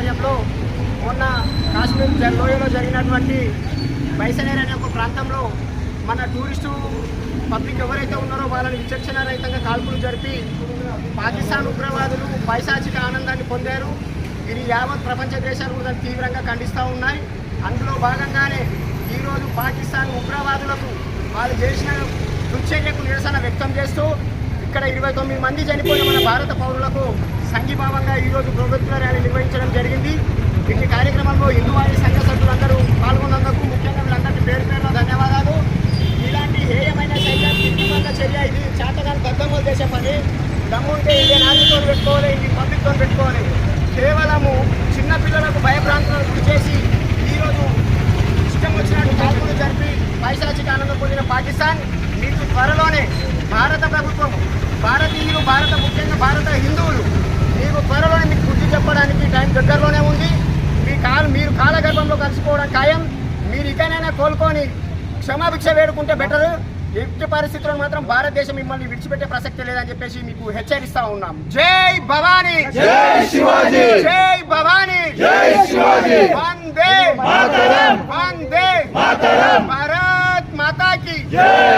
సమాజంలో మొన్న కాశ్మీర్ లోయలో జరిగినటువంటి బైసనేర్ అనే ఒక ప్రాంతంలో మన టూరిస్టు పబ్లిక్ ఎవరైతే ఉన్నారో వాళ్ళని విచక్షణ రహితంగా కాల్పులు జరిపి పాకిస్తాన్ ఉగ్రవాదులు పైశాచిక ఆనందాన్ని పొందారు. ఇది యావత్ ప్రపంచ దేశాలు కూడా తీవ్రంగా ఖండిస్తూ ఉన్నాయి. అందులో భాగంగానే ఈరోజు పాకిస్తాన్ ఉగ్రవాదులకు వాళ్ళు చేసిన దుశ్చర్యకు నిరసన వ్యక్తం చేస్తూ ఇక్కడ ఇరవై తొమ్మిది మంది చనిపోయిన మన భారత పౌరులకు సంఘీభావంగా ఈరోజు చేసే పని దమ్ముంటే ఇది నాటితో పెట్టుకోవాలి ఇది పబ్లిక్తో పెట్టుకోవాలి. కేవలము చిన్న పిల్లలకు భయభ్రాంతులకు గురి చేసి ఈరోజు ఇష్టం వచ్చినట్టు కాల్పులు జరిపి పైశాచిక ఆనందం పొందిన పాకిస్తాన్ మీకు త్వరలోనే భారత ప్రభుత్వం భారతీయులు భారత ముఖ్యంగా భారత హిందువులు మీకు త్వరలోనే మీకు బుద్ధి చెప్పడానికి టైం దగ్గరలోనే ఉంది. మీ కాలు మీరు కాలగర్భంలో కలిసిపోవడం ఖాయం. మీరు ఇకనైనా కోలుకొని క్షమాభిక్ష వేడుకుంటే బెటర్. ఎట్టి పరిస్థితుల్లో మాత్రం భారతదేశం మిమ్మల్ని విడిచిపెట్టే ప్రసక్తి లేదని చెప్పేసి మీకు హెచ్చరిస్తా ఉన్నాం. జై భవానీ! జై శివాజీ! జై భవానీ! జై శివాజీ! వందే మాతరం! వందే మాతరం! భారత్ మాతా की జై